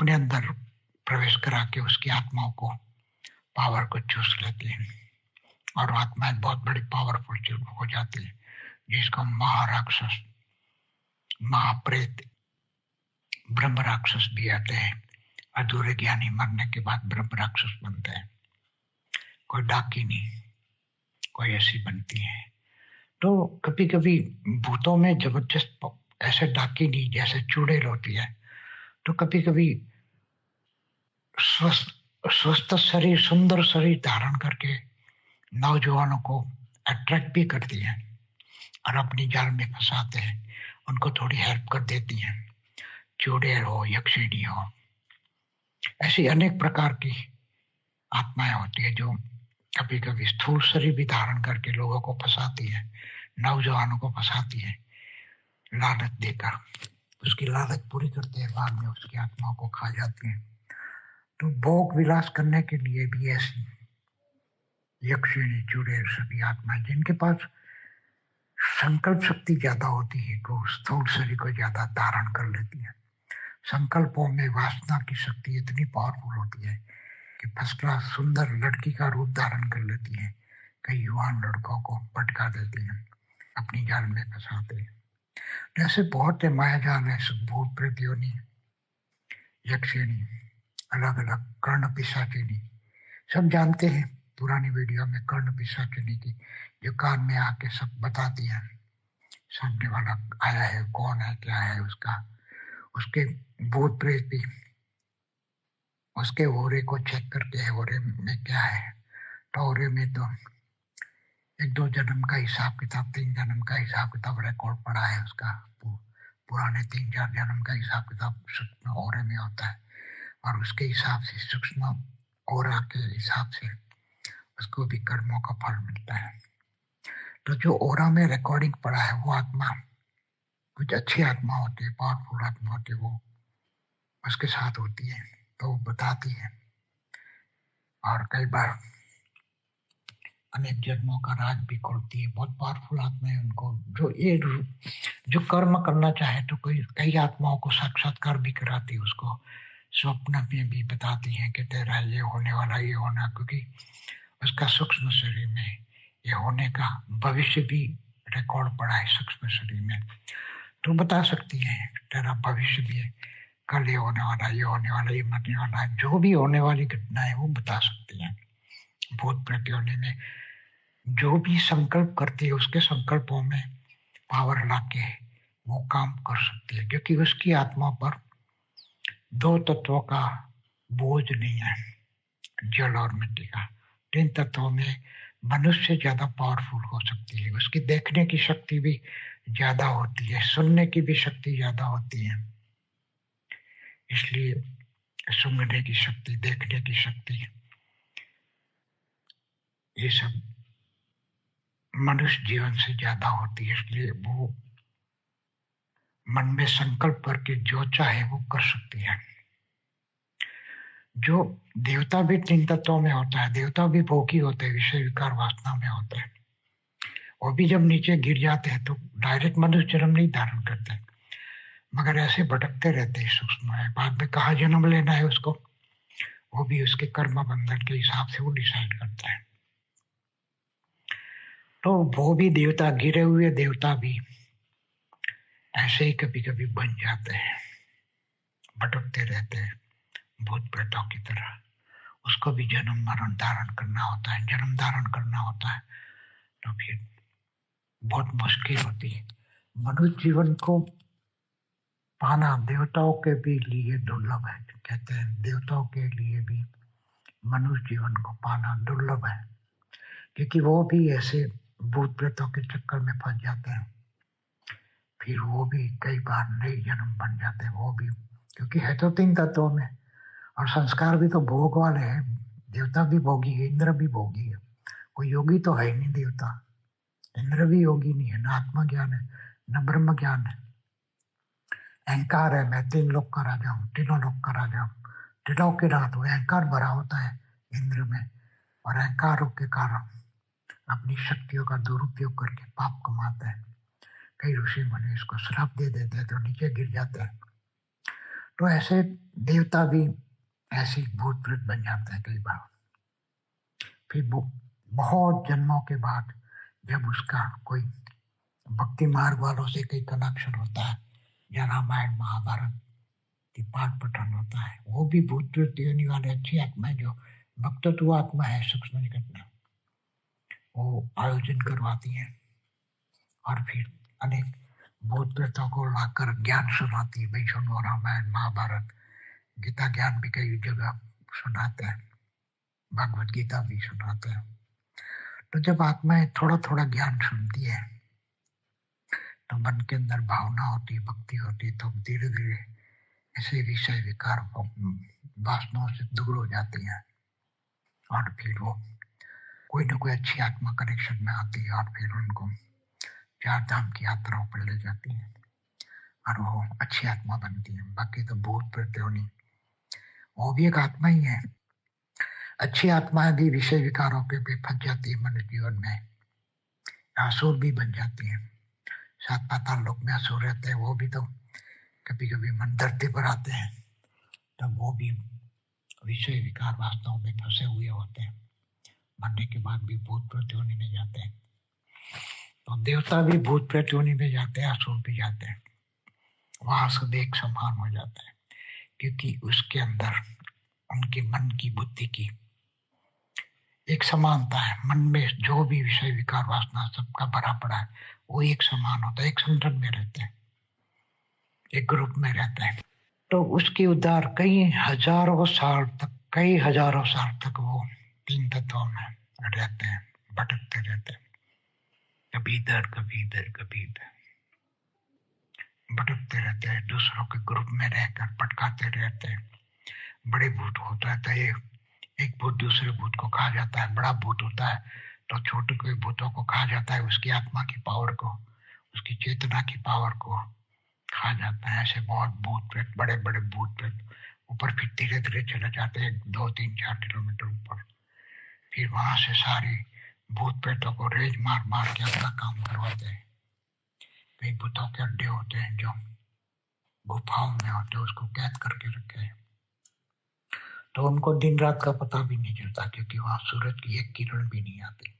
अपने अंदर प्रवेश करा के उसकी आत्माओं को पावर को चूस लेती है। और आत्माएँ बहुत बड़ी पावरफुल चीज़ हो जाती है, जिसको महाराक्षस, महाप्रेत ब्रह्म राक्षस भी आते हैं। अधूरे ज्ञानी मरने के बाद ब्रह्म राक्षस बनते हैं। कोई डाकिनी, कोई ऐसी बनती है। तो कभी कभी भूतों में ज़बरदस्त ऐसे डाकिनी जैसे चूड़ेल होती है तो कभी कभी स्वस्थ स्वस्थ शरीर, सुंदर शरीर धारण करके नौजवानों को अट्रैक्ट भी करती है और अपनी जाल में फंसाते हैं। उनको थोड़ी हेल्प कर देती हैं। चूड़ेल हो, यक्षिणी हो, ऐसी अनेक प्रकार की आत्माएँ होती है जो कभी कभी स्थूल शरीर भी धारण करके लोगों को फंसाती है, नौजवानों को फंसाती है। लालच देकर, उसकी लालच पूरी करते हैं, बाद में उसकी आत्माओं को खा जाती है। तो भोग विलास करने के लिए भी ऐसी यक्षिणी चुड़ैल सभी आत्माएँ, जिनके पास संकल्प शक्ति ज़्यादा होती है तो स्थूल शरीर को ज़्यादा धारण कर लेती है। संकल्पों में वासना की शक्ति इतनी पावरफुल होती है कि फ़र्स्ट क्लास सुंदर लड़की का रूप धारण कर लेती है। कई युवान लड़कों को पटका देती है, अपनी जाल में फंसाते हैं। जैसे बहुत माया जाल है भूत प्रतियोनी यक्षिणी अलग अलग कर्ण पिशाचिनी। सब जानते हैं पुरानी वीडियो में कर्ण पिशाचिनी की, जो कान में आके सब बताती है, सामने वाला आया है, कौन है, क्या है उसका। उसके भूत प्रेत भी, उसके ओरे को चेक करके ओरे में क्या है। तो ओरे में तो एक दो जन्म का हिसाब किताब, तीन जन्म का हिसाब किताब रिकॉर्ड पड़ा है उसका। पुराने तीन चार जन्म का हिसाब किताब ओरे में होता है। और उसके हिसाब से सूक्ष्म ओरा के हिसाब से उसको भी कर्मों का फल मिलता है। तो जो ओरा में रिकॉर्डिंग पड़ा है, वो आत्मा, कुछ अच्छी आत्मा होती है पावरफुल आत्मा होती है, वो उसके साथ होती है तो वो बताती है। और कई बार अनेक जन्मों का राज भी खोलती है, बहुत पावरफुल आत्मा है उनको, जो ये जो कर्म करना चाहे तो कोई कई आत्माओं को साक्षात्कार भी कराती है उसको। स्वप्न में भी बताती है कि तेरा ये होने वाला, ये होना, क्योंकि उसका सूक्ष्म शरीर में ये होने का भविष्य भी रिकॉर्ड पड़ा है सूक्ष्म शरीर में। तो बता सकती है तेरा भविष्य भी कल ये होने वाला, ये होने वाला, ये मरने वाला जो भी होने वाली घटना है, वो बता सकती है। भूत प्रतियोनि में जो भी संकल्प करती है, उसके संकल्पों में पावर लाके वो काम कर सकती है, क्योंकि उसकी आत्मा पर दो तत्वों का बोझ नहीं है, जल और मिट्टी का। तीन तत्वों में मनुष्य ज़्यादा पावरफुल हो सकती है। उसकी देखने की शक्ति भी ज़्यादा होती है, सुनने की भी शक्ति ज़्यादा होती है। इसलिए सुनने की शक्ति, देखने की शक्ति, ये सब मनुष्य जीवन से ज़्यादा होती है। इसलिए वो मन में संकल्प करके जो चाहे वो कर सकती है। जो देवता भी तीन तत्वों में होता है, देवता भी भोगी होते हैं, विषय विकार वासना में होते हैं। वो भी जब नीचे गिर जाते हैं तो डायरेक्ट मनुष्य जन्म नहीं धारण करते। मगर ऐसे भटकते रहते हैं सूक्ष्म है। बाद में कहा जन्म लेना है उसको? वो भी उसके कर्म बंधन के हिसाब से वो डिसाइड करता है। तो वो भी देवता गिरे हुए देवता भी ऐसे ही कभी कभी बन जाते हैं, भटकते रहते हैं, भूत प्रेतों की तरह। उसको भी जन्म मरण धारण करना होता है, जन्म धारण करना होता है। तो फिर बहुत मुश्किल होती है। मनुष्य जीवन को पाना देवताओं के भी लिए दुर्लभ है, कहते हैं। देवताओं के लिए भी मनुष्य जीवन को पाना दुर्लभ है, क्योंकि वो भी ऐसे भूत प्रेतों के चक्कर में फंस जाते हैं। फिर वो भी कई बार नए जन्म बन जाते हैं, वो भी। क्योंकि है तो तीन तत्वों में। और संस्कार भी तो भोग वाले हैं। देवता भी भोगी है, इंद्र भी भोगी है। कोई योगी तो है ही नहीं देवता। इंद्र भी योगी नहीं है, न आत्मा ज्ञान है, न ब्रह्म ज्ञान है। अहंकार है, मैं तीन लोग का राजा हूँ, तीनों लोग का राजा हूँ। तीनों के रात वो अहंकार भरा होता है इंद्र में। और अहंकारों के कारण अपनी शक्तियों का दुरुपयोग करके पाप कमाते हैं। कई ऋषि मुनि इसको श्राप दे देते हैं तो नीचे गिर जाते हैं। तो ऐसे देवता भी ऐसे भूत प्रेत बन जाते हैं कई बार। फिर बहुत जन्मों के बाद जब उसका कोई भक्ति मार्ग वालों से कोई कनेक्शन होता है, या रामायण, महाभारत की पाठ पठन होता है, वो भी भूत प्रेत योनि वाले अच्छी आत्माएँ जो भक्तत्व आत्मा है सूक्ष्म में वो आयोजन करवाती है, और फिर अनेक भूत प्रेतों को लाकर ज्ञान सुनाती है भाई रामायण, महाभारत। गीता ज्ञान भी कई जगह सुनाते हैं। भगवत गीता भी सुनाते हैं। तो जब आत्माएँ थोड़ा थोड़ा ज्ञान सुनती है तो मन के अंदर भावना होती है, भक्ति होती है तो धीरे धीरे ऐसे विषय विकार वासनाओं से दूर हो जाती हैं और फिर वो कोई ना कोई अच्छी आत्मा कनेक्शन में आती है और फिर उनको चार धाम की यात्राओं पर ले जाती है? और वो अच्छी आत्मा बनती है। बाकी तो भूत प्रेत नहीं वो भी एक आत्मा ही है। अच्छी आत्माएँ भी विषय विकारों के पे फंस जाती है मनुष्य जीवन में। असुर भी बन जाती है। सात पाताल लोक में असुर रहते हैं। वो भी तो कभी कभी मन धरती पर आते हैं। तो वो भी विषय विकार वास्तव में फंसे हुए होते हैं। मरने के बाद भी भूत प्रेत योनि में जाते। हैं तो देवता भी भूत प्रेत योनि में जाते हैं असुर भी जाते हैं। वहाँ सब समान हो जाता है, क्योंकि उसके अंदर उनके मन की बुद्धि की एक समानता है। मन में जो भी विषय विकार वासना सबका भरा पड़ा है, वो एक समान होता है, एक संगठन में रहते हैं, एक ग्रुप में रहते हैं। तो उसके उद्धार कई हज़ारों साल तक, कई हज़ारों साल तक वो तीन तत्वों में रहते हैं, भटकते रहते हैं। कभी इधर कभी इधर कभी इधर। भटकते रहते हैं, दूसरों के ग्रुप में रहकर पटकाते रहते हैं। बड़े भूत होता है तो एक भूत दूसरे भूत को खा जाता है, बड़ा भूत होता है तो छोटे कोई भूतों को खा जाता है, उसकी आत्मा की पावर को, उसकी चेतना की पावर को खा जाता है, ऐसे बहुत भूत प्रेत बड़े बड़े भूत प्रेत ऊपर फिर धीरे धीरे चले जाते हैं, दो, तीन, चार किलोमीटर ऊपर। फिर वहाँ से सारी भूत प्रेतों को रेज मार मार के अपना काम करवाते हैं। कई भूतों के अड्डे होते हैं, जो गुफाओं में होते हैं, उसको कैद करके रखे हैं। तो उनको दिन रात का पता भी नहीं चलता, क्योंकि वहाँ सूरज की एक किरण भी नहीं आती।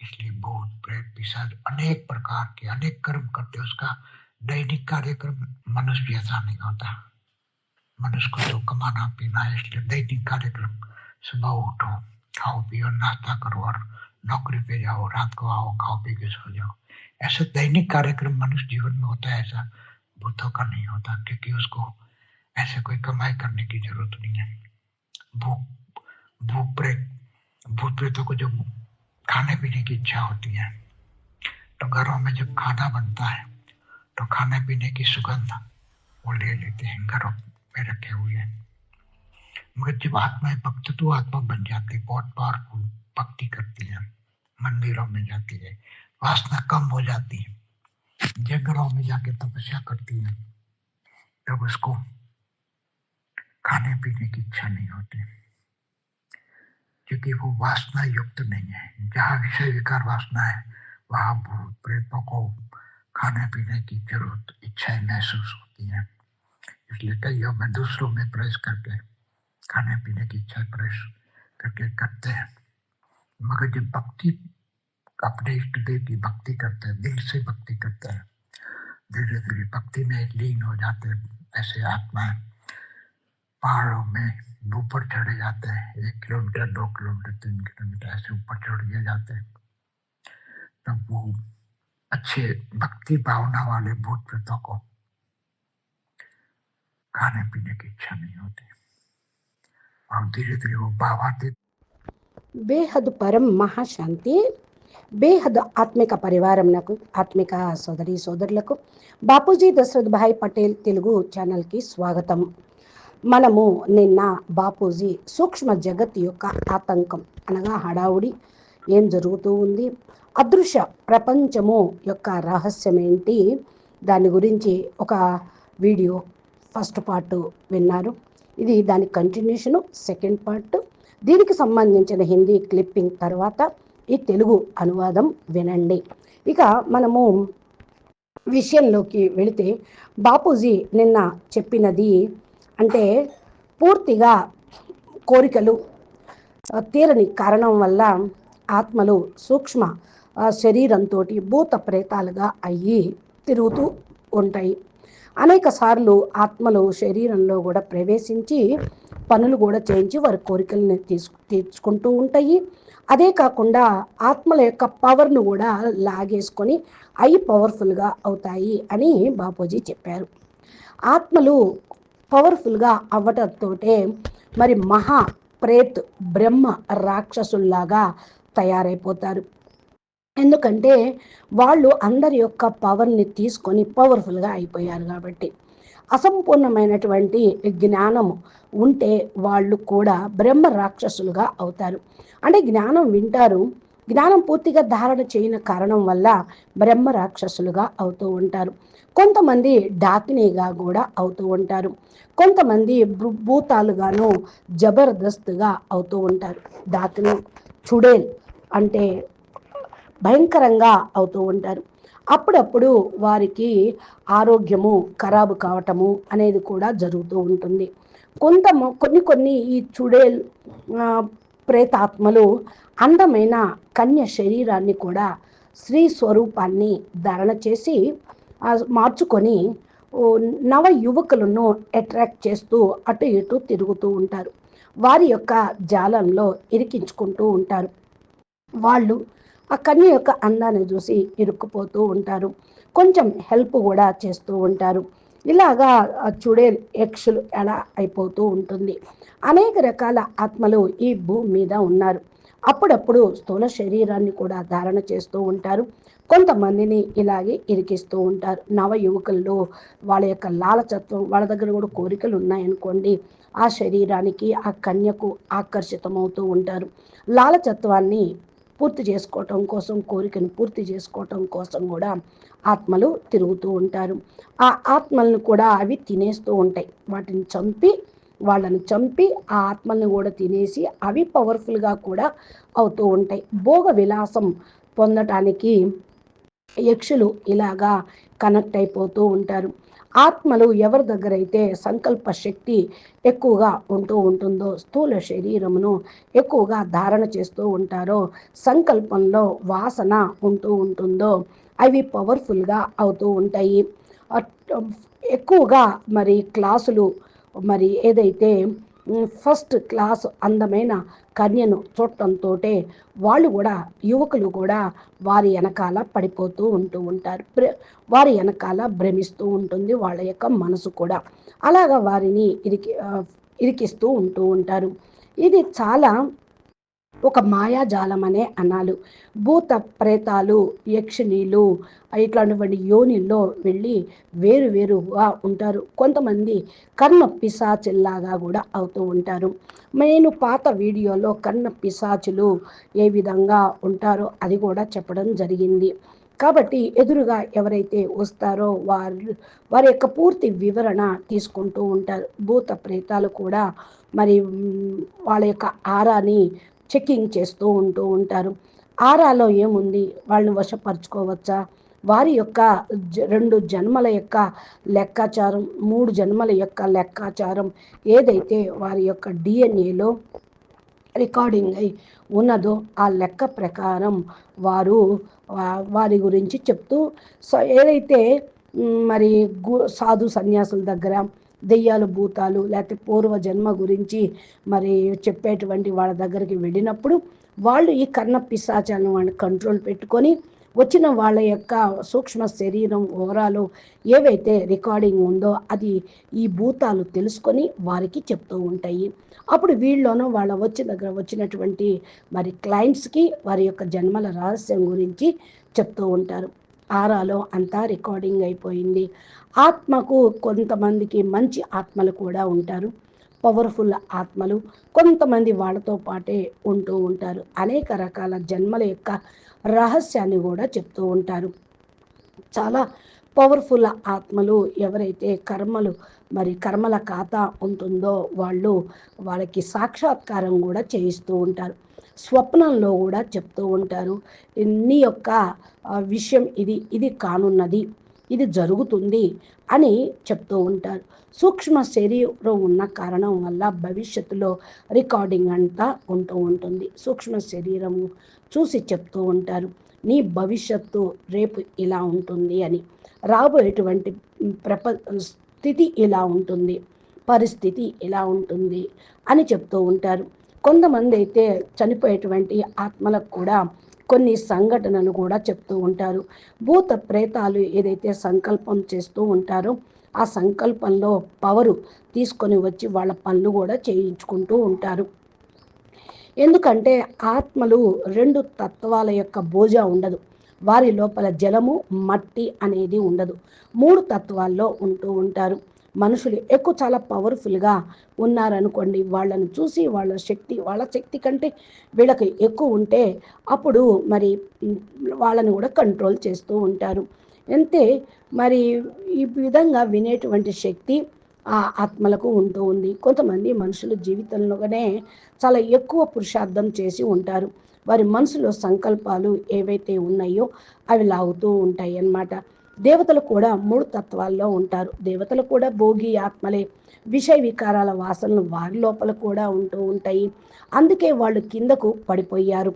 इसलिए भूत, प्रेत, पिशाच अनेक प्रकार के, अनेक कर्म करते उसका दैनिक कार्यक्रम मनुष्य जैसा नहीं होता। मनुष्य को तो कमाना, पीना है इसलिए दैनिक कार्यक्रम सुबह उठो, खाओ, पियो, नाश्ता करो और नौकरी पे जाओ, रात को आओ, खाओ, पी के सो जाओ। ऐसा दैनिक कार्यक्रम मनुष्य जीवन में होता है, ऐसा भूतों का नहीं होता, क्योंकि उसको ऐसे कोई कमाई करने की ज़रूरत नहीं है। भूख भूख प्रेत भूत प्रेतों को जो खाने पीने की इच्छा होती है तो घरों में जब खाना बनता है तो खाने पीने की सुगंध वो ले लेते हैं, घरों में रखे हुए मगर जब आत्माएँ भक्त तो आत्मा बन जाती बहुत पावरफुल भक्ति करती है, मंदिरों में जाती है, वासना कम हो जाती है, जंगलों में जाके तपस्या करती है, तब उसको खाने पीने की इच्छा नहीं होती। क्योंकि वो वासना युक्त नहीं है। जहाँ विषय विकार वासना है, वहाँ भूत प्रेतों को खाने पीने की ज़रूरत, इच्छाएँ महसूस होती है। इसलिए कईयों में दूसरों में प्रवेश करके खाने पीने की इच्छा प्रवेश करके करते हैं। मगर जब भक्ति अपने इष्ट देव की भक्ति करते हैं, दिल से भक्ति करते हैं धीरे धीरे भक्ति में लीन हो जाते हैं, ऐसे आत्माएँ पहाड़ों में ऊपर चढ़े जाते हैं, एक किलोमीटर, दो किलोमीटर, तीन किलोमीटर, ऐसे ऊपर चढ़ दिए जाते हैं। तब वो अच्छे भक्ति भावना वाले भूत प्रेतों को खाने पीने की इच्छा नहीं होती। और धीरे धीरे वो भावातीत బేహద్ పరం మహాశాంతి బేహద్ ఆత్మిక పరివారం నాకు ఆత్మిక సోదరి సోదరులకు. బాపూజీ దశరథ్ భాయ్ పటేల్ తెలుగు ఛానల్కి స్వాగతం. మనము నిన్న బాపూజీ సూక్ష్మ జగత్ యొక్క ఆతంకం అనగా హడావుడి ఏం జరుగుతూ ఉంది అదృశ్య ప్రపంచము యొక్క రహస్యం ఏంటి దాని గురించి ఒక వీడియో ఫస్ట్ పార్ట్ విన్నారు. ఇది దాని కంటిన్యూషను సెకండ్ పార్ట్ దీనికి సంబంధించిన హిందీ క్లిప్పింగ్ తర్వాత ఈ తెలుగు అనువాదం వినండి. ఇక మనము విషయంలోకి వెళితే బాపూజీ నిన్న చెప్పినది అంటే పూర్తిగా కోరికలు తీరని కారణం వల్ల ఆత్మలు సూక్ష్మ శరీరంతో భూత ప్రేతాలుగా అయ్యి తిరుగుతూ ఉంటాయి. అనేక సార్లు ఆత్మలు శరీరంలో కూడా ప్రవేశించి పనులు కూడా చేయించి వారి కోరికలను తీసు తీర్చుకుంటూ ఉంటాయి. అదే కాకుండా ఆత్మల యొక్క పవర్ను కూడా లాగేసుకొని అవి పవర్ఫుల్గా అవుతాయి అని బాపూజీ చెప్పారు. ఆత్మలు పవర్ఫుల్గా అవ్వటంతో మరి మహా ప్రేత్ బ్రహ్మ రాక్షసుల్లాగా తయారైపోతారు. ఎందుకంటే వాళ్ళు అందరి యొక్క పవర్ని తీసుకొని పవర్ఫుల్గా అయిపోయారు కాబట్టి. అసంపూర్ణమైనటువంటి జ్ఞానం ఉంటే వాళ్ళు కూడా బ్రహ్మ రాక్షసులుగా అవుతారు. అంటే జ్ఞానం వింటారు. జ్ఞానం పూర్తిగా ధారణ చేయని కారణం వల్ల బ్రహ్మ రాక్షసులుగా అవుతూ ఉంటారు. కొంతమంది డాకినీగా కూడా అవుతూ ఉంటారు. కొంతమంది భూతాలుగాను జబర్దస్త్గా అవుతూ ఉంటారు. డాకిని చుడేల్ అంటే భయంకరంగా అవుతూ ఉంటారు. అప్పుడప్పుడు వారికి ఆరోగ్యము ఖరాబు కావటము అనేది కూడా జరుగుతూ ఉంటుంది. కొంత కొన్ని కొన్ని ఈ చుడేల్ ప్రేతాత్మలు అందమైన కన్య శరీరాన్ని కూడా స్త్రీ స్వరూపాన్ని ధారణ చేసి మార్చుకొని నవ యువకులను అట్రాక్ట్ చేస్తూ అటు ఇటు తిరుగుతూ ఉంటారు. వారి యొక్క జాలంలో ఇరికించుకుంటూ ఉంటారు. వాళ్ళు ఆ కన్య యొక్క అందాన్ని చూసి ఇరుక్కుపోతూ ఉంటారు. కొంచెం హెల్ప్ కూడా చేస్తూ ఉంటారు. ఇలాగా ఆ చుడే యక్షులు ఎలా అయిపోతూ ఉంటుంది. అనేక రకాల ఆత్మలు ఈ భూమి మీద ఉన్నారు. అప్పుడప్పుడు స్థూల శరీరాన్ని కూడా ధారణ చేస్తూ ఉంటారు. కొంతమందిని ఇలాగే ఇరికిస్తూ ఉంటారు. నవ యువకుల్లో వాళ్ళ యొక్క లాలచత్వం వాళ్ళ దగ్గర కూడా కోరికలు ఉన్నాయనుకోండి ఆ శరీరానికి ఆ కన్యకు ఆకర్షితమవుతూ ఉంటారు. లాలచత్వాన్ని పూర్తి చేసుకోవటం కోసం కోరికను పూర్తి చేసుకోవటం కోసం కూడా ఆత్మలు తిరుగుతూ ఉంటారు. ఆ ఆత్మలను కూడా అవి తినేస్తూ ఉంటాయి. వాటిని చంపి వాళ్ళని చంపి ఆ ఆత్మల్ని కూడా తినేసి అవి పవర్ఫుల్గా కూడా అవుతూ ఉంటాయి. భోగ విలాసం పొందటానికి యక్షులు ఇలాగా కనెక్ట్ అయిపోతూ ఉంటారు. ఆత్మలు ఎవరి దగ్గర అయితే సంకల్ప శక్తి ఎక్కువగా ఉంటూ ఉంటుందో స్థూల శరీరమును ఎక్కువగా ధారణ చేస్తూ ఉంటారో సంకల్పంలో వాసన ఉంటూ ఉంటుందో అవి పవర్ఫుల్గా అవుతూ ఉంటాయి. ఎక్కువగా మరి క్లాసులు మరి ఏదైతే ఫస్ట్ క్లాస్ అందమైన కన్యను చూడటంతో వాళ్ళు కూడా యువకులు కూడా వారి వెనకాల పడిపోతూ ఉంటూ ఉంటారు. ప్ర- వారి వెనకాల భ్రమిస్తూ ఉంటుంది వాళ్ళ యొక్క మనసు కూడా. అలాగా వారిని ఇరికి ఇరికిస్తూ ఉంటూ ఉంటారు. ఇది చాలా ఒక మాయాజాలం అనే అనాలు. భూత ప్రేతాలు యక్షిణీలు ఇట్లాంటివంటి యోనిల్లో వెళ్ళి వేరు వేరుగా ఉంటారు. కొంతమంది కర్ణ పిశాచిల్లాగా కూడా అవుతూ ఉంటారు. నేను పాత వీడియోలో కర్ణ పిశాచులు ఏ విధంగా ఉంటారో అది కూడా చెప్పడం జరిగింది. కాబట్టి ఎదురుగా ఎవరైతే వస్తారో వారు వారి యొక్క పూర్తి వివరణ తీసుకుంటూ ఉంటారు. భూత ప్రేతాలు కూడా మరి వాళ్ళ యొక్క ఆరాని చెకింగ్ చేస్తూ ఉంటూ ఉంటారు. ఆరాలో ఏముంది? వాళ్ళని వశపరుచుకోవచ్చా? వారి యొక్క జ- రెండు జన్మల యొక్క లెక్కాచారం మూడు జన్మల యొక్క లెక్కాచారం ఏదైతే వారి యొక్క డిఎన్ఏలో రికార్డింగ్ అయి ఉన్నదో ఆ లెక్క ప్రకారం వారు వారి గురించి చెప్తూ సో ఏదైతే మరి గు సాధు సన్యాసుల దగ్గర దెయ్యాలు భూతాలు లేకపోతే పూర్వ జన్మ గురించి మరి చెప్పేటువంటి వాళ్ళ దగ్గరికి వెళ్ళినప్పుడు వాళ్ళు ఈ కర్ణ పిశాచాలను వాళ్ళని కంట్రోల్ పెట్టుకొని వచ్చిన వాళ్ళ యొక్క సూక్ష్మ శరీరం ఓవరాలు ఏవైతే రికార్డింగ్ ఉందో అది ఈ భూతాలు తెలుసుకొని వారికి చెప్తూ ఉంటాయి. అప్పుడు వీళ్ళలోనూ వాళ్ళ వచ్చి దగ్గర వచ్చినటువంటి మరి క్లయింట్స్కి వారి యొక్క జన్మల రహస్యం గురించి చెప్తూ ఉంటారు. ఆరాలో అంతా రికార్డింగ్ అయిపోయింది. ఆత్మకు కొంతమందికి మంచి ఆత్మలు కూడా ఉంటారు. పవర్ఫుల్ ఆత్మలు కొంతమంది వాళ్ళతో పాటే ఉంటూ ఉంటారు. అనేక రకాల జన్మల యొక్క రహస్యాన్ని కూడా చెప్తూ ఉంటారు. చాలా పవర్ఫుల్ ఆత్మలు ఎవరైతే కర్మలు మరి కర్మల ఖాతా ఉంటుందో వాళ్ళు వాళ్ళకి సాక్షాత్కారం కూడా చేయిస్తూ ఉంటారు. స్వప్నంలో కూడా చెప్తూ ఉంటారు. నీ యొక్క విషయం ఇది ఇది కానున్నది. ఇది జరుగుతుంది అని చెప్తూ ఉంటారు. సూక్ష్మ శరీరం ఉన్న కారణం వల్ల భవిష్యత్తులో రికార్డింగ్ అంతా ఉంటూ ఉంటుంది. సూక్ష్మ శరీరము చూసి చెప్తూ ఉంటారు నీ భవిష్యత్తు రేపు ఇలా ఉంటుంది అని. రాబోయేటువంటి ప్రప స్థితి ఇలా ఉంటుంది పరిస్థితి ఇలా ఉంటుంది అని చెప్తూ ఉంటారు. కొంతమంది అయితే చనిపోయేటువంటి ఆత్మలకు కూడా కొన్ని సంఘటనలు కూడా చెప్తూ ఉంటారు. భూత ప్రేతాలు ఏదైతే సంకల్పం చేస్తూ ఉంటారో ఆ సంకల్పంలో పవరు తీసుకొని వచ్చి వాళ్ళ పనులు కూడా చేయించుకుంటూ ఉంటారు. ఎందుకంటే ఆత్మలు రెండు తత్వాల యొక్క భోజ ఉండదు. వారి లోపల జలము మట్టి అనేది ఉండదు. మూడు తత్వాల్లో ఉంటూ ఉంటారు. మనుషులు ఎక్కువ చాలా పవర్ఫుల్గా ఉన్నారనుకోండి వాళ్ళను చూసి వాళ్ళ శక్తి వాళ్ళ శక్తి కంటే వీళ్ళకి ఎక్కువ ఉంటే అప్పుడు మరి వాళ్ళని కూడా కంట్రోల్ చేస్తూ ఉంటారు. అంతే మరి ఈ విధంగా వినేటువంటి శక్తి ఆ ఆత్మలకు ఉంటూ ఉంది. కొంతమంది మనుషుల జీవితంలోనే చాలా ఎక్కువ పురుషార్థం చేసి ఉంటారు. వారి మనసులో సంకల్పాలు ఏవైతే ఉన్నాయో అవి లాగుతూ ఉంటాయి అన్నమాట దేవతలు కూడా మూడు తత్వాల్లో ఉంటారు. దేవతలు కూడా భోగి ఆత్మలే. విషయ వికారాల వాసనలు వారి లోపల కూడా ఉంటూ ఉంటాయి. అందుకే వాళ్ళు కిందకు పడిపోయారు.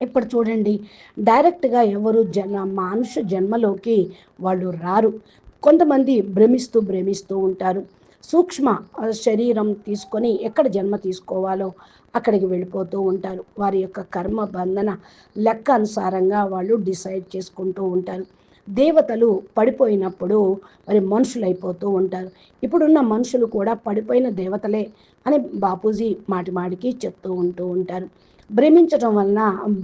ఇప్పుడు చూడండి డైరెక్ట్గా ఎవరు జన్మ మానుష జన్మలోకి వాళ్ళు రారు. కొంతమంది భ్రమిస్తూ భ్రమిస్తూ ఉంటారు. సూక్ష్మ శరీరం తీసుకొని ఎక్కడ జన్మ తీసుకోవాలో అక్కడికి వెళ్ళిపోతూ ఉంటారు. వారి యొక్క కర్మ బంధన లెక్క అనుసారంగా వాళ్ళు డిసైడ్ చేసుకుంటూ ఉంటారు. దేవతలు పడిపోయినప్పుడు మరి మనుషులు అయిపోతూ ఉంటారు. ఇప్పుడున్న మనుషులు కూడా పడిపోయిన దేవతలే అని బాపూజీ మాటి మాటికి చెప్తూ ఉంటూ ఉంటారు. భ్రమించడం వలన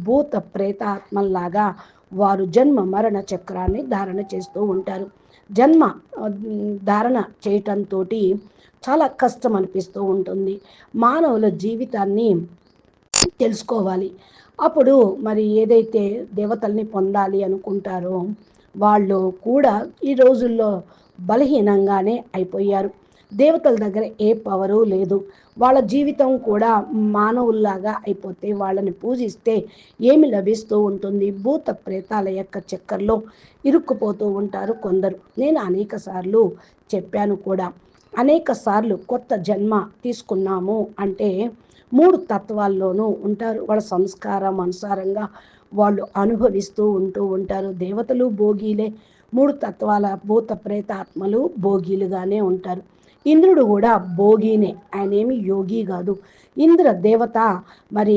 భూత ప్రేతాత్మల్లాగా వారు జన్మ మరణ చక్రాన్ని ధారణ చేస్తూ ఉంటారు. జన్మ ధారణ చేయటంతో చాలా కష్టం అనిపిస్తూ ఉంటుంది. మానవుల జీవితాన్ని తెలుసుకోవాలి. అప్పుడు మరి ఏదైతే దేవతల్ని పొందాలి అనుకుంటారో వాళ్ళు కూడా ఈ రోజుల్లో బలహీనంగానే అయిపోయారు. దేవతల దగ్గర ఏ పవరు లేదు. వాళ్ళ జీవితం కూడా మానవుల్లాగా అయిపోతే వాళ్ళని పూజిస్తే ఏమి లభిస్తూ ఉంటుంది? భూత ప్రేతాల యొక్క చక్కర్లో ఇరుక్కుపోతూ ఉంటారు కొందరు. నేను అనేక సార్లు చెప్పాను కూడా. అనేక సార్లు కొత్త జన్మ తీసుకున్నాము అంటే మూడు తత్వాల్లోనూ ఉంటారు. వాళ్ళ సంస్కారం అనుసారంగా వాళ్ళు అనుభవిస్తూ ఉంటూ ఉంటారు. దేవతలు భోగిలే మూడు తత్వాల భూత ప్రేతాత్మలు భోగిలుగానే ఉంటారు. ఇంద్రుడు కూడా భోగినే. ఆయన ఏమి యోగి కాదు. ఇంద్ర దేవత మరి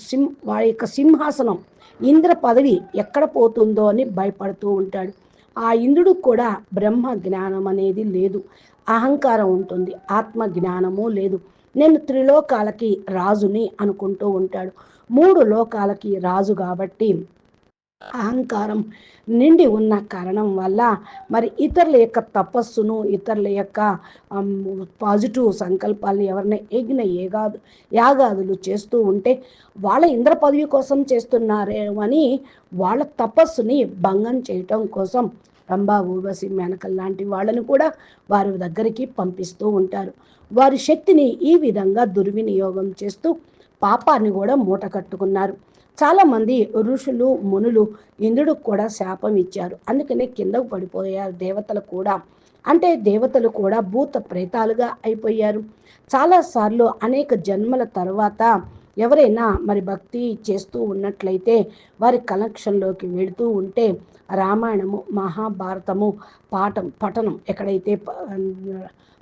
సింహ వారి యొక్క సింహాసనం ఇంద్ర పదవి ఎక్కడ పోతుందో అని భయపడుతూ ఉంటాడు. ఆ ఇంద్రుడు కూడా బ్రహ్మ జ్ఞానం అనేది లేదు. అహంకారం ఉంటుంది. ఆత్మ జ్ఞానము లేదు. నేను త్రిలోకాలకి రాజుని అనుకుంటూ ఉంటాడు. మూడు లోకాలకి రాజు కాబట్టి అహంకారం నిండి ఉన్న కారణం వల్ల మరి ఇతరుల యొక్క తపస్సును ఇతరుల యొక్క పాజిటివ్ సంకల్పాలను ఎవరైనా ఎగిన ఏగాదు యాగాదులు చేస్తూ ఉంటే వాళ్ళ ఇంద్ర పదవి కోసం చేస్తున్నారేమని వాళ్ళ తపస్సుని భంగం చేయటం కోసం రంభా ఊర్వశి మేనకల్ లాంటి వాళ్ళని కూడా వారి దగ్గరికి పంపిస్తూ ఉంటారు. వారి శక్తిని ఈ విధంగా దుర్వినియోగం చేస్తూ పాపాన్ని కూడా మూట కట్టుకున్నారు. చాలామంది ఋషులు మునులు ఇంద్రుడికి కూడా శాపం ఇచ్చారు. అందుకనే కిందకు పడిపోయారు దేవతలు కూడా. అంటే దేవతలు కూడా భూత ప్రేతాలుగా అయిపోయారు. చాలాసార్లు అనేక జన్మల తర్వాత ఎవరైనా మరి భక్తి చేస్తూ ఉన్నట్లయితే వారి కలెక్షన్లోకి వెళుతూ ఉంటే రామాయణము మహాభారతము పాఠం పఠనం ఎక్కడైతే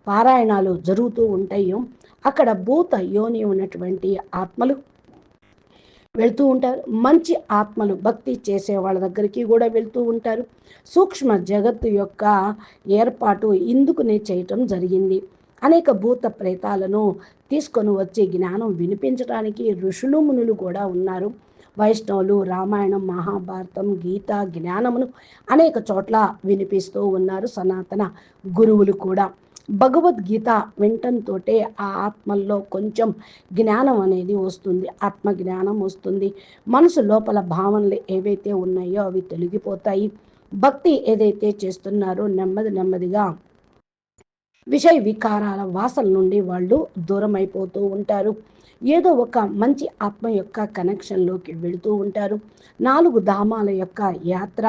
పారాయణాలు జరుగుతూ ఉంటాయో అక్కడ భూత యోని ఉన్నటువంటి ఆత్మలు వెళ్తూ ఉంటారు. మంచి ఆత్మలు భక్తి చేసే వాళ్ళ దగ్గరికి కూడా వెళ్తూ ఉంటారు. సూక్ష్మ జగత్తు యొక్క ఏర్పాటు ఇందుకునే చేయటం జరిగింది. అనేక భూత ప్రేతాలను తీసుకొని వచ్చి జ్ఞానం వినిపించడానికి ఋషులు మునులు కూడా ఉన్నారు. వైష్ణవులు రామాయణం మహాభారతం గీత జ్ఞానమును అనేక చోట్ల వినిపిస్తూ ఉన్నారు. సనాతన గురువులు కూడా. భగవద్గీత వినటంతో ఆ ఆత్మల్లో కొంచెం జ్ఞానం అనేది వస్తుంది ఆత్మ జ్ఞానం వస్తుంది. మనసు లోపల భావనలు ఏవైతే ఉన్నాయో అవి తొలగిపోతాయి. భక్తి ఏదైతే చేస్తున్నారో నెమ్మది నెమ్మదిగా విషయ వికారాల వాసన నుండి వాళ్ళు దూరం అయిపోతూ ఉంటారు. ఏదో ఒక మంచి ఆత్మ యొక్క కనెక్షన్లోకి వెళుతూ ఉంటారు. నాలుగు ధామాల యొక్క యాత్ర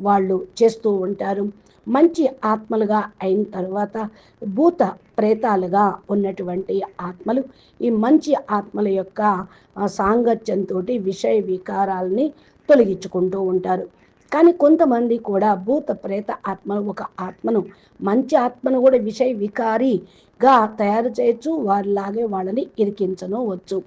వాళ్ళు చేస్తూ ఉంటారు. మంచి ఆత్మలుగా అయిన తర్వాత భూత ప్రేతాలుగా ఉన్నటువంటి ఆత్మలు ఈ మంచి ఆత్మల యొక్క సాంగత్యంతో విషయ వికారాలని తొలగించుకుంటూ ఉంటారు. కానీ కొంతమంది కూడా భూత ప్రేత ఆత్మ ఒక ఆత్మను మంచి ఆత్మను కూడా విషయ వికారిగా తయారు చేయొచ్చు వారిలాగే వాళ్ళని ఇరికించను వచ్చు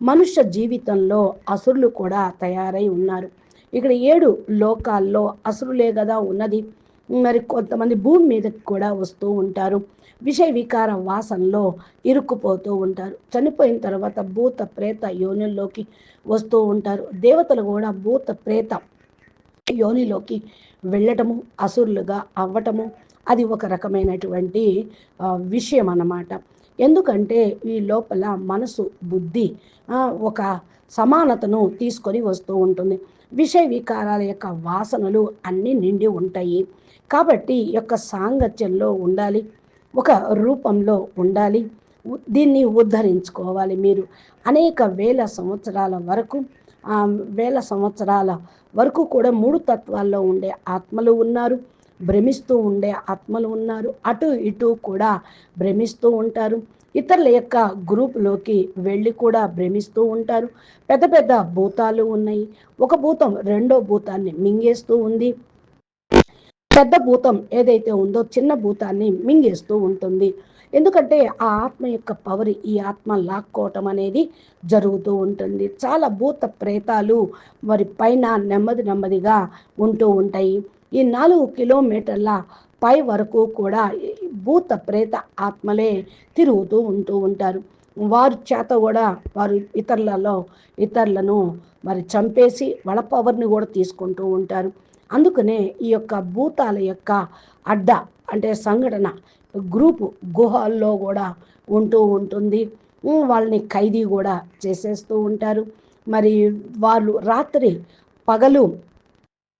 మనుష్య జీవితంలో అసురులు కూడా తయారై ఉన్నారు. ఇక్కడ ఏడు లోకాల్లో అసురులే కదా ఉన్నది. మరి కొంతమంది భూమి మీదకి కూడా వస్తూ ఉంటారు. విషయ వికార వాసనలో ఇరుక్కుపోతూ ఉంటారు. చనిపోయిన తర్వాత భూత ప్రేత యోనిల్లోకి వస్తూ ఉంటారు. దేవతలు కూడా భూత ప్రేత యోనిలోకి వెళ్ళటము అసురులుగా అవ్వటము అది ఒక రకమైనటువంటి విషయం అన్నమాట. ఎందుకంటే ఈ లోపల మనసు బుద్ధి ఒక సమానతను తీసుకొని వస్తూ ఉంటుంది. విషయ వికారాల యొక్క వాసనలు అన్నీ నిండి ఉంటాయి. కాబట్టి యొక్క సాంగత్యంలో ఉండాలి. ఒక రూపంలో ఉండాలి. దీన్ని ఉద్ధరించుకోవాలి మీరు. అనేక వేల సంవత్సరాల వరకు వేల సంవత్సరాల వరకు కూడా మూడు తత్వాల్లో ఉండే ఆత్మలు ఉన్నారు. భ్రమిస్తూ ఉండే ఆత్మలు ఉన్నారు. అటు ఇటు కూడా భ్రమిస్తూ ఉంటారు. ఇతరుల యొక్క గ్రూప్లోకి వెళ్ళి కూడా భ్రమిస్తూ ఉంటారు. పెద్ద పెద్ద భూతాలు ఉన్నాయి. ఒక భూతం రెండో భూతాన్ని మింగేస్తూ ఉంది. పెద్ద భూతం ఏదైతే ఉందో చిన్న భూతాన్ని మింగేస్తూ ఉంటుంది. ఎందుకంటే ఆ ఆత్మ యొక్క పవర్ ఈ ఆత్మ లాక్కోవటం అనేది జరుగుతూ ఉంటుంది. చాలా భూత ప్రేతాలు వారి పైన నెమ్మది నెమ్మదిగా ఉంటూ ఉంటాయి. ఈ నాలుగు కిలోమీటర్ల పై వరకు కూడా భూత ప్రేత ఆత్మలే తిరుగుతూ ఉంటూ ఉంటారు. వారి చేత కూడా వారు ఇతరులలో ఇతరులను మరి చంపేసి వాళ్ళ పవర్ని కూడా తీసుకుంటూ ఉంటారు. అందుకనే ఈ యొక్క భూతాల యొక్క అడ్డ అంటే సంఘటన గ్రూపు గుహల్లో కూడా ఉంటూ ఉంటుంది. వాళ్ళని ఖైదీ కూడా చేసేస్తూ ఉంటారు. మరి వాళ్ళు రాత్రి పగలు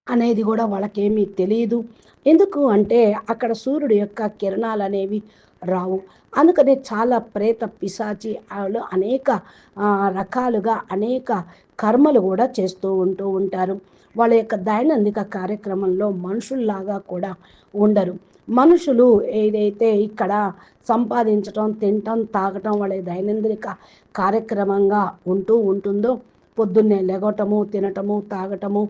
అనేది కూడా వాళ్ళకేమీ తెలియదు ఎందుకు అంటే అక్కడ సూర్యుడు యొక్క కిరణాలు అనేవి రావు. అందుకని చాలా ప్రేత పిశాచి వాళ్ళు అనేక రకాలుగా అనేక కర్మలు కూడా చేస్తూ ఉంటూ ఉంటారు. వాళ్ళ యొక్క దైనందిక కార్యక్రమంలో మనుషుల్లాగా కూడా ఉండరు. మనుషులు ఏదైతే ఇక్కడ సంపాదించటం తినటం తాగటం వాళ్ళ దైనందిక కార్యక్రమంగా ఉంటూ ఉంటుందో పొద్దున్నే లెగటము తినటము తాగటము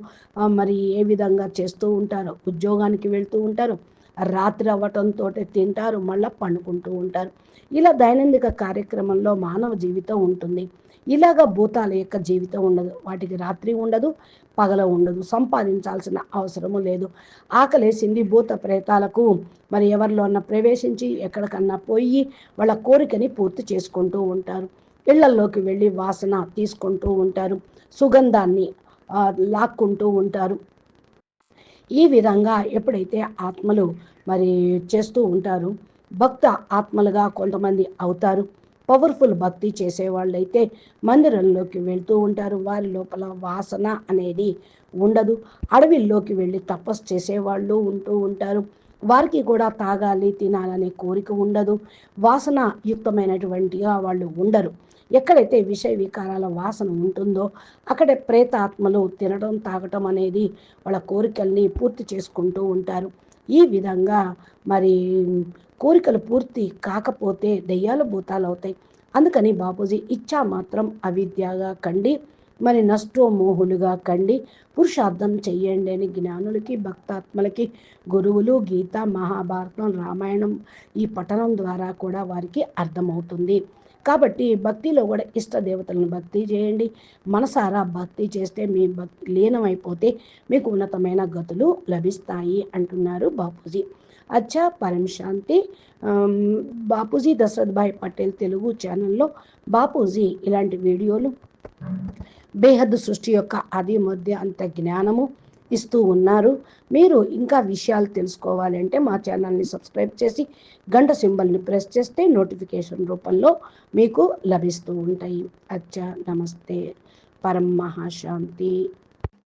మరి ఏ విధంగా చేస్తూ ఉంటారు? ఉద్యోగానికి వెళ్తూ ఉంటారు. రాత్రి అవ్వటంతో తింటారు మళ్ళీ పండుకుంటూ ఉంటారు. ఇలా దైనందిక కార్యక్రమంలో మానవ జీవితం ఉంటుంది. ఇలాగ భూతాల యొక్క జీవితం ఉండదు. వాటికి రాత్రి ఉండదు పగల ఉండదు. సంపాదించాల్సిన అవసరము లేదు. ఆకలేసింది భూత ప్రేతాలకు. మరి ఎవరిలో అన్న ప్రవేశించి ఎక్కడికన్నా పోయి వాళ్ళ కోరికని పూర్తి చేసుకుంటూ ఉంటారు. ఇళ్ళల్లోకి వెళ్ళి వాసన తీసుకుంటూ ఉంటారు సుగంధాన్ని లాక్కుంటూ ఉంటారు. ఈ విధంగా ఎప్పుడైతే ఆత్మలు మరి చేస్తూ ఉంటారు భక్త ఆత్మలుగా కొంతమంది అవుతారు. పవర్ఫుల్ భక్తి చేసేవాళ్ళైతే మందిరంలోకి వెళ్తూ ఉంటారు. వారి లోపల వాసన అనేది ఉండదు. అడవిల్లోకి వెళ్ళి తపస్సు చేసేవాళ్ళు ఉంటూ ఉంటారు. వారికి కూడా తాగాలి తినాలనే కోరిక ఉండదు. వాసన యుక్తమైనటువంటిగా వాళ్ళు ఉండరు. ఎక్కడైతే విషయ వికారాల వాసన ఉంటుందో అక్కడే ప్రేతాత్మలు తినడం తాగటం అనేది వాళ్ళ కోరికల్ని పూర్తి చేసుకుంటూ ఉంటారు. ఈ విధంగా మరి కోరికలు పూర్తి కాకపోతే దయ్యాలు భూతాలు అవుతాయి అందుకని బాపూజీ ఇచ్చా మాత్రం అవిద్యగా కండి మరి నష్టోమోహులుగా కండి పురుషార్థం చెయ్యండి అని జ్ఞానులకి భక్తాత్మలకి గురువులు గీత మహాభారతం రామాయణం ఈ పఠనం ద్వారా కూడా వారికి అర్థమవుతుంది. కాబట్టి భక్తిలో కూడా ఇష్ట దేవతలను భక్తి చేయండి. మనసారా భక్తి చేస్తే మీ భక్తి లీనమైపోతే మీకు ఉన్నతమైన గతులు లభిస్తాయి అంటున్నారు బాపూజీ. అచ్చా పరం శాంతి. బాపూజీ దశరథ్ భాయ్ పటేల్ తెలుగు ఛానల్లో బాపూజీ ఇలాంటి వీడియోలు. బేహద్ సృష్టి యొక్క ఆది మధ్య అంత జ్ఞానము. ఇస్తూ ఉన్నారు. మీరు ఇంకా విషయాలు తెలుసుకోవాలంటే మా ఛానల్ని సబ్స్క్రైబ్ చేసి గంట సింబల్ని ప్రెస్ చేస్తే నోటిఫికేషన్ రూపంలో మీకు లభిస్తూ ఉంటాయి. అచ్చా నమస్తే. పరం మహాశాంతి